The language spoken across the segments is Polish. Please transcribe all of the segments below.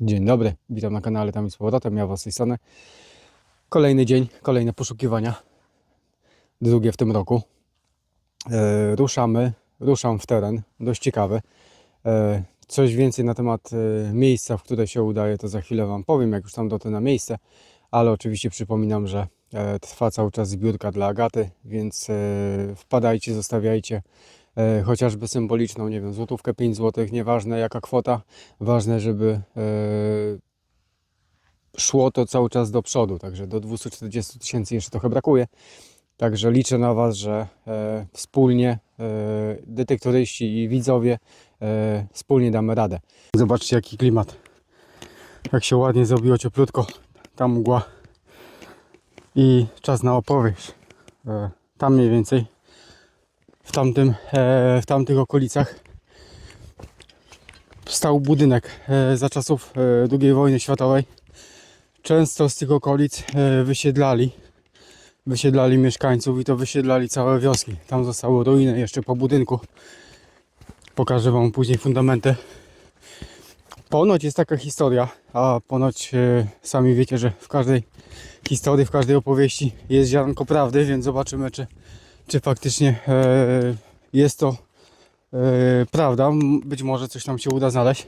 Dzień dobry, witam na kanale Tam i z powrotem, ja was strony. Kolejny dzień, kolejne poszukiwania, drugie w tym roku. E, ruszamy, ruszam w teren, dość ciekawy. E, coś więcej na temat e, miejsca, w które się udaje, to za chwilę wam powiem, jak już tam dotrę na miejsce. Ale oczywiście przypominam, że e, trwa cały czas zbiórka dla Agaty, więc e, wpadajcie, zostawiajcie chociażby symboliczną, nie wiem, złotówkę, 5 złotych, nieważne jaka kwota, ważne, żeby e, szło to cały czas do przodu, także do 240 tysięcy jeszcze trochę brakuje. Także liczę na Was, że e, wspólnie e, detektoryści i widzowie e, wspólnie damy radę. Zobaczcie jaki klimat. Jak się ładnie zrobiło cieplutko, ta mgła i czas na opowieść. E, tam mniej więcej w, tamtym, e, w tamtych okolicach stał budynek e, za czasów e, II wojny światowej. Często z tych okolic wysiedlali, wysiedlali mieszkańców i to wysiedlali całe wioski. Tam zostały ruiny jeszcze po budynku. Pokażę Wam później fundamenty. Ponoć jest taka historia, a ponoć sami wiecie, że w każdej historii, w każdej opowieści jest ziarnko prawdy, więc zobaczymy, czy, czy faktycznie e, jest to e, prawda. Być może coś tam się uda znaleźć. E,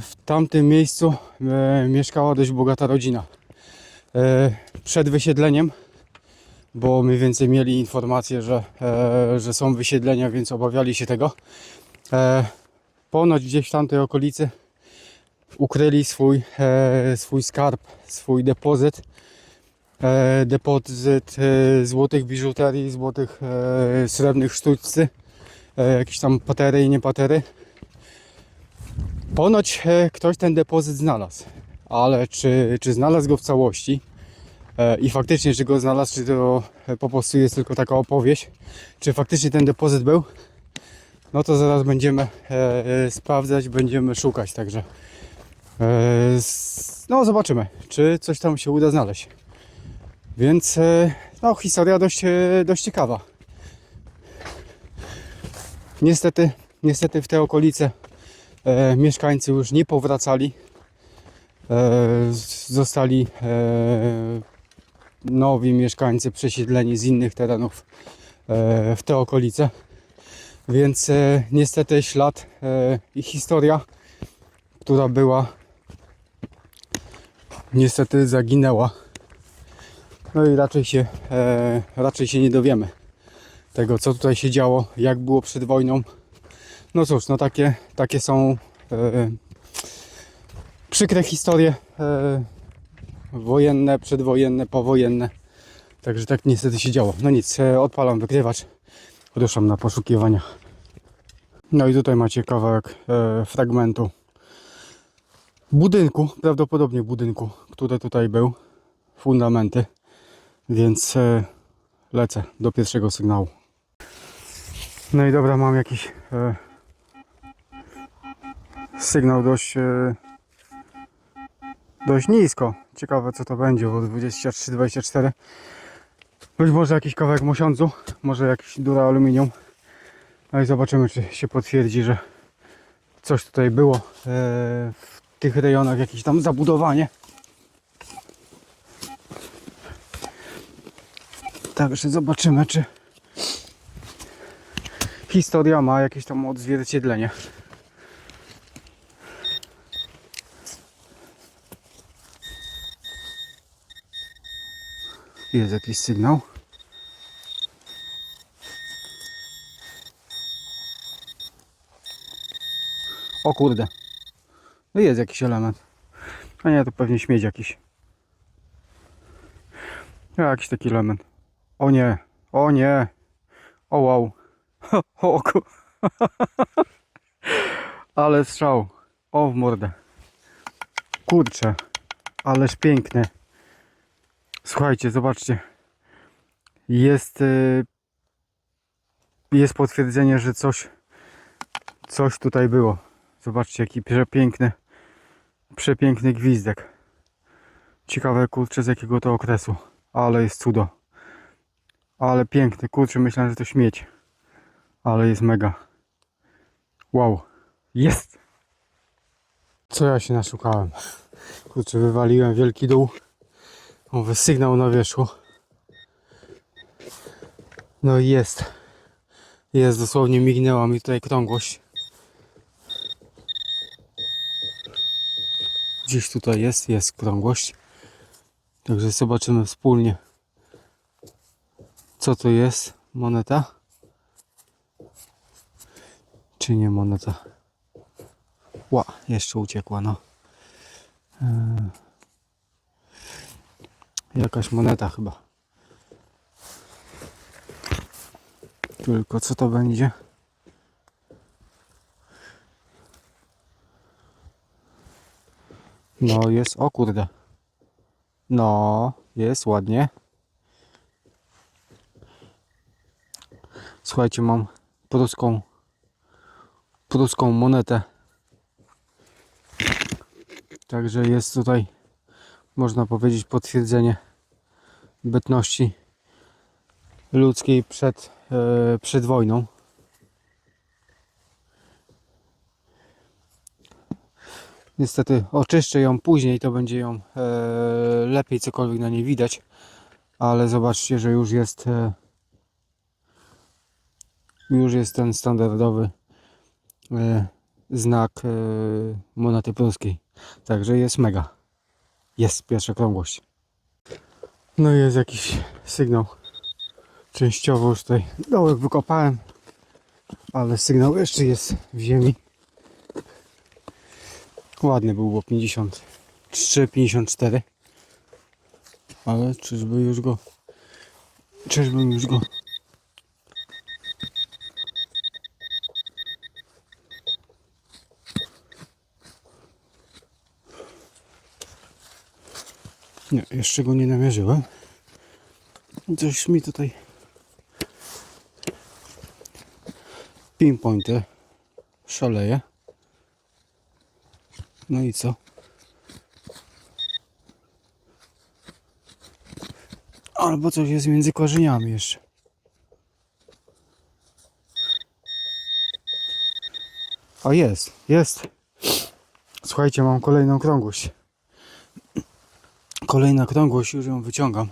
w tamtym miejscu e, mieszkała dość bogata rodzina. E, przed wysiedleniem, bo mniej więcej mieli informację, że, e, że są wysiedlenia, więc obawiali się tego. E, ponoć gdzieś w tamtej okolicy ukryli swój, e, swój skarb, swój depozyt. E, depozyt e, złotych biżuterii, złotych e, srebrnych sztućcy, e, jakieś tam patery i nie patery. Ponoć ktoś ten depozyt znalazł, ale czy, czy znalazł go w całości i faktycznie czy go znalazł, czy to po prostu jest tylko taka opowieść, czy faktycznie ten depozyt był, no to zaraz będziemy sprawdzać, będziemy szukać, także no zobaczymy, czy coś tam się uda znaleźć. Więc e, no historia dość, e, dość ciekawa. Niestety, niestety w te okolice e, mieszkańcy już nie powracali. E, zostali e, nowi mieszkańcy przesiedleni z innych terenów e, w te okolice. Więc e, niestety ślad e, i historia, która była niestety zaginęła. No i raczej się, e, raczej się nie dowiemy tego, co tutaj się działo, jak było przed wojną. No cóż, no takie, takie są e, przykre historie e, wojenne, przedwojenne, powojenne. Także tak niestety się działo. No nic, e, odpalam wykrywacz, ruszam na poszukiwania. No i tutaj macie kawałek e, fragmentu budynku, prawdopodobnie budynku, który tutaj był, fundamenty, więc e, lecę do pierwszego sygnału. No i dobra, mam jakiś e, sygnał dość, e, dość nisko. Ciekawe co to będzie, bo 23-24. Być może jakiś kawałek mosiądzu, może jakiś dura aluminium. No i zobaczymy, czy się potwierdzi, że coś tutaj było w tych rejonach, jakieś tam zabudowanie. Także zobaczymy, czy historia ma jakieś tam odzwierciedlenie. Jest jakiś sygnał. O kurde. No jest jakiś element. A nie, to pewnie śmieć jakiś. Jakiś taki element. O nie, o nie. O wow. O ku... Ale strzał. O w mordę. Kurczę. Ależ piękny. Słuchajcie, zobaczcie. Jest y, jest potwierdzenie, że coś coś tutaj było. Zobaczcie jaki przepiękny przepiękny gwizdek. Ciekawe kurczę z jakiego to okresu. Ale jest cudo. Ale piękny, kurczę, myślałem, że to śmieć. Ale jest mega. Wow. Jest! Co ja się naszukałem? Kurczę, wywaliłem wielki dół. Mówię, sygnał na wierzchu. No i jest. Jest, dosłownie mignęła mi tutaj krągłość. Gdzieś tutaj jest, jest krągłość. Także zobaczymy wspólnie, co to jest. Moneta? Czy nie moneta? Ła, jeszcze uciekła, no. Eee, jakaś moneta chyba. Tylko co to będzie? No jest, o kurde. No, jest ładnie. Słuchajcie, mam pruską, pruską monetę. Także jest tutaj, można powiedzieć, potwierdzenie bytności ludzkiej przed, e, przed wojną. Niestety oczyszczę ją później, to będzie ją e, lepiej cokolwiek na niej widać. Ale zobaczcie, że już jest e, już jest ten standardowy e, znak e, monety polskiej. Także jest mega. Jest pierwsza krągłość. No i jest jakiś sygnał. Częściowo już tutaj dołek wykopałem, ale sygnał jeszcze jest w ziemi. Ładny był, bo 53, 54. Ale czyżby już go. Czyżbym już go. Nie, jeszcze go nie namierzyłem. Coś mi tutaj. Pinpointer szaleje. No i co? Albo coś jest między korzeniami jeszcze. A jest, jest. Słuchajcie, mam kolejną krągłość. Kolejna krągłość, już ją wyciągam.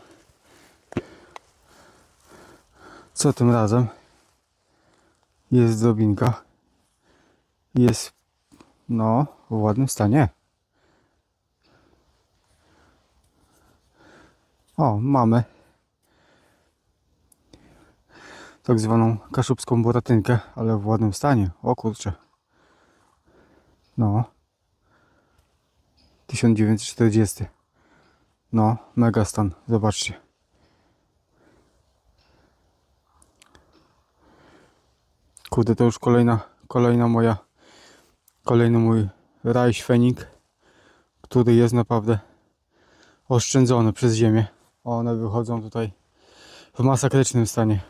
Co tym razem? Jest drobinka. Jest, no, w ładnym stanie. O, mamy tak zwaną kaszubską boratynkę, ale w ładnym stanie. O kurczę. No. 1940. No, mega stan. Zobaczcie. Kurde, to już kolejna, kolejna moja, kolejny mój raj świenik, który jest naprawdę oszczędzony przez ziemię. One wychodzą tutaj w masakrycznym stanie.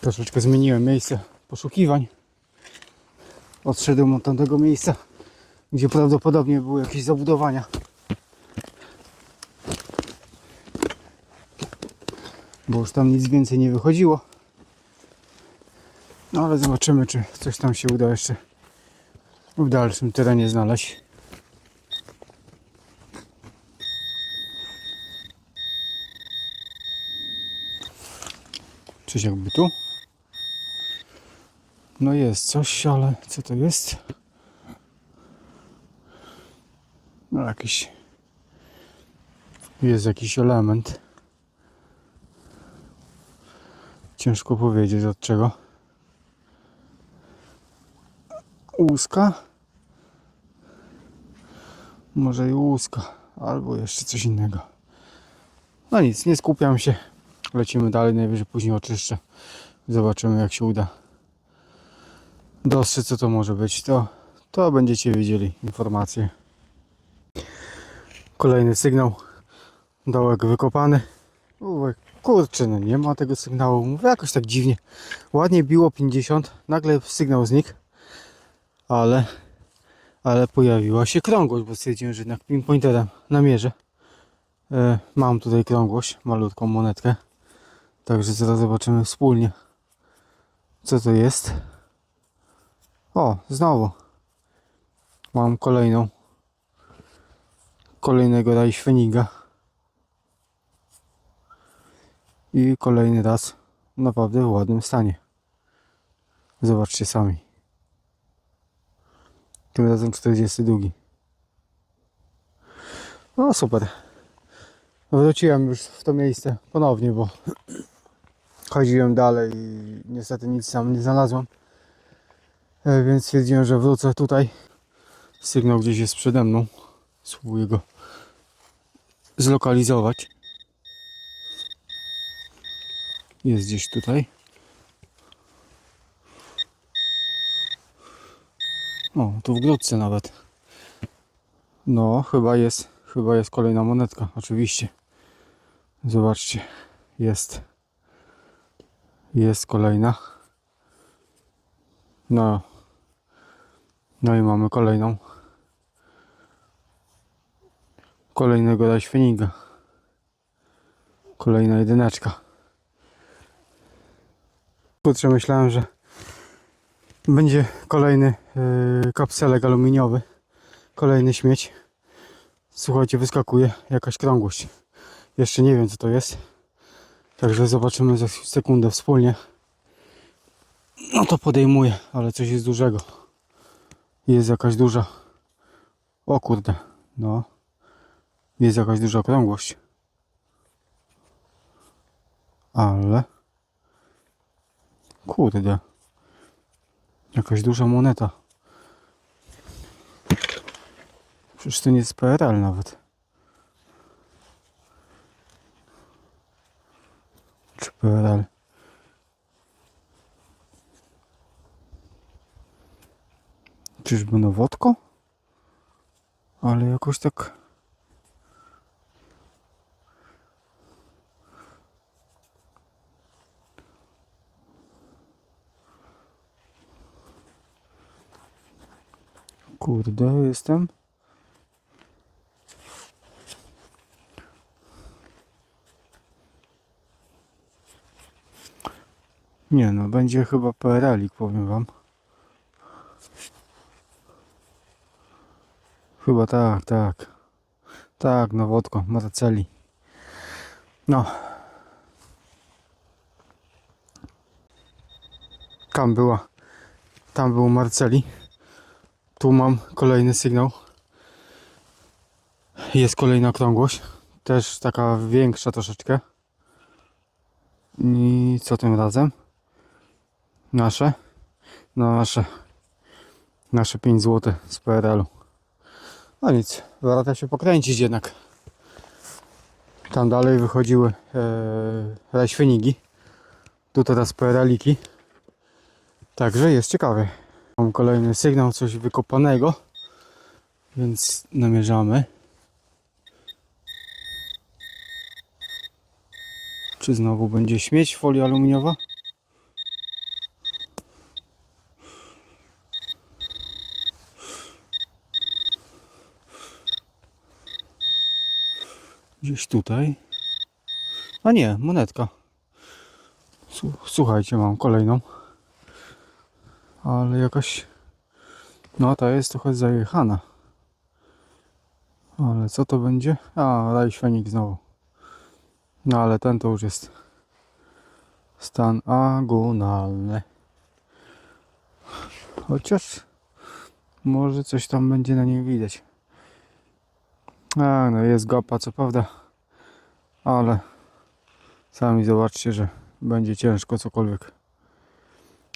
Troszeczkę zmieniłem miejsce poszukiwań. Odszedłem od tamtego miejsca, gdzie prawdopodobnie były jakieś zabudowania. Bo już tam nic więcej nie wychodziło. No ale zobaczymy, czy coś tam się uda jeszcze w dalszym terenie znaleźć. Coś jakby tu. No jest coś, ale co to jest? No jakiś... Jest jakiś element. Ciężko powiedzieć od czego. Łuska? Może i łuska, albo jeszcze coś innego. No nic, nie skupiam się. Lecimy dalej, najwyżej później oczyszczę. Zobaczymy jak się uda dostrzec co to może być. To, to będziecie wiedzieli informacje. Kolejny sygnał. Dołek wykopany. Uwe, kurczę, no nie ma tego sygnału. Mówię jakoś tak dziwnie. Ładnie biło 50. Nagle sygnał znikł. Ale, ale pojawiła się krągłość, bo stwierdziłem, że jednak pinpointerem namierzę. E, mam tutaj krągłość, malutką monetkę. Także zaraz zobaczymy wspólnie, co to jest. O, znowu. Mam kolejną. Kolejnego rajśweniga. I kolejny raz naprawdę w ładnym stanie. Zobaczcie sami. Tym razem 42. No super. Wróciłem już w to miejsce ponownie, bo chodziłem dalej i niestety nic tam nie znalazłem. E, Więc stwierdziłem, że wrócę tutaj. Sygnał gdzieś jest przede mną. Spróbuję go zlokalizować. Jest gdzieś tutaj. O, tu w grudce nawet. No, chyba jest, chyba jest kolejna monetka, oczywiście. Zobaczcie, jest. Jest kolejna. No. No i mamy kolejną. Kolejnego raświeniga. Kolejna jedyneczka. Kurczę, myślałem, że będzie kolejny yy, kapselek aluminiowy. Kolejny śmieć. Słuchajcie, wyskakuje jakaś krągłość. Jeszcze nie wiem co to jest. Także zobaczymy za sekundę wspólnie. No to podejmuję, ale coś jest dużego. Jest jakaś duża. O kurde, no. Jest jakaś duża okrągłość. Ale. Kurde. Jakaś duża moneta. Przecież to nie jest PRL nawet. Czy PRL? Czyżby nowotko? Ale jakoś tak... Kurde, jestem. Nie no, będzie chyba PRL-ik, powiem wam. Chyba tak, tak. Tak, nowotko, Marceli. No. Tam była. Tam był Marceli. Tu mam kolejny sygnał. Jest kolejna okrągłość. Też taka większa troszeczkę. I co tym razem? Nasze. No nasze. Nasze 5 zł z PRL-u. No nic, warto się pokręcić jednak. Tam dalej wychodziły e, raświenigi. Tu teraz PRL-iki. Także jest ciekawie. Mam kolejny sygnał, coś wykopanego. Więc namierzamy. Czy znowu będzie śmieć folia aluminiowa? Gdzieś tutaj. A nie, monetka. Słuchajcie, mam kolejną. Ale jakaś. No, ta jest trochę zajechana. Ale co to będzie? A, rajśwenik znowu. No, ale ten to już jest stan agonalny. Chociaż może coś tam będzie na nim widać. A, no jest gopa, co prawda, ale sami zobaczcie, że będzie ciężko cokolwiek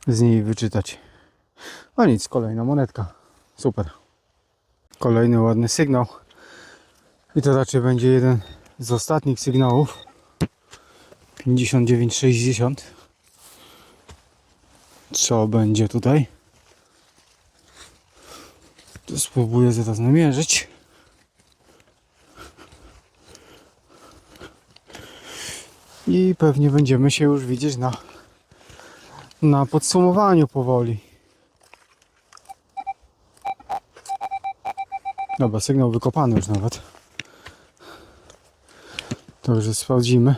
z niej wyczytać. No nic, kolejna monetka. Super. Kolejny ładny sygnał. I to raczej będzie jeden z ostatnich sygnałów. 59,60. Co będzie tutaj? To spróbuję zaraz namierzyć. I pewnie będziemy się już widzieć na, na podsumowaniu powoli. Dobra, sygnał wykopany już nawet. Także sprawdzimy.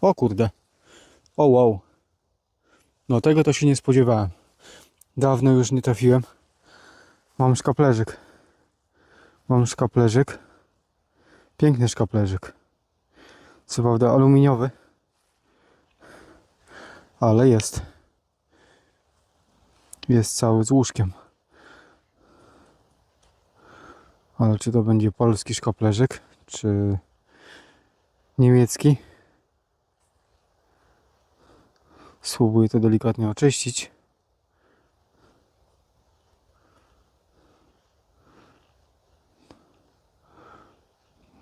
O kurde. O wow. No tego to się nie spodziewałem. Dawno już nie trafiłem. Mam szkaplerzyk. Mam szkaplerzyk. Piękny szkaplerzyk. Co prawda aluminiowy. Ale jest. Jest cały z łóżkiem. Ale czy to będzie polski szkaplerzyk, czy niemiecki? Spróbuję to delikatnie oczyścić.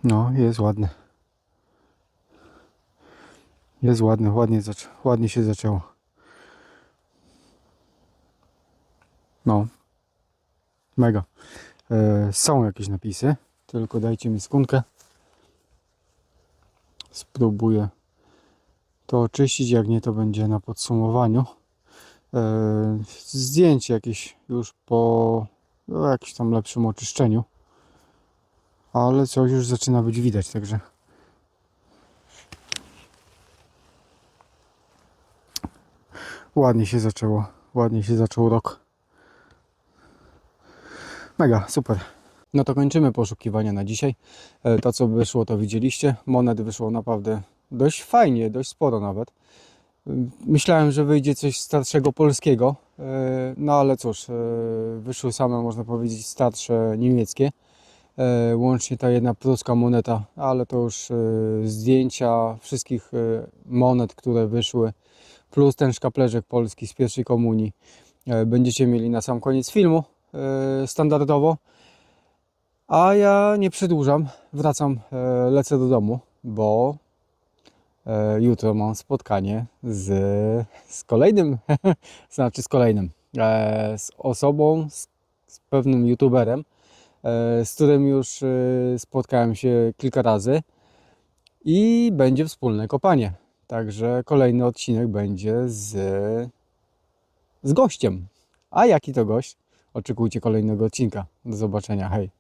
No, jest ładny. Jest ładny, ładnie, ładnie się zaczęło. No. Mega. E, są jakieś napisy, tylko dajcie mi skórkę. Spróbuję to oczyścić, jak nie to będzie na podsumowaniu. E, zdjęcie jakieś już po no, jakimś tam lepszym oczyszczeniu. Ale coś już zaczyna być widać, także ładnie się zaczęło. Ładnie się zaczął rok. Mega, super. No to kończymy poszukiwania na dzisiaj. E, To co wyszło to widzieliście. Monet wyszło naprawdę dość fajnie, dość sporo nawet. Ym, Myślałem, że wyjdzie coś starszego polskiego, e, no ale cóż, e, wyszły same można powiedzieć starsze niemieckie. Łącznie ta jedna pruska moneta, ale to już zdjęcia wszystkich monet, które wyszły, plus ten szkaplerzek polski z pierwszej komunii będziecie mieli na sam koniec filmu standardowo. A ja nie przedłużam, wracam, e, lecę do domu, bo e, jutro mam spotkanie z, z kolejnym, znaczy z kolejnym, e, z osobą, z, z pewnym youtuberem, e, z którym już e, spotkałem się kilka razy i będzie wspólne kopanie. Także kolejny odcinek będzie z, z gościem. A jaki to gość? Oczekujcie kolejnego odcinka. Do zobaczenia. Hej.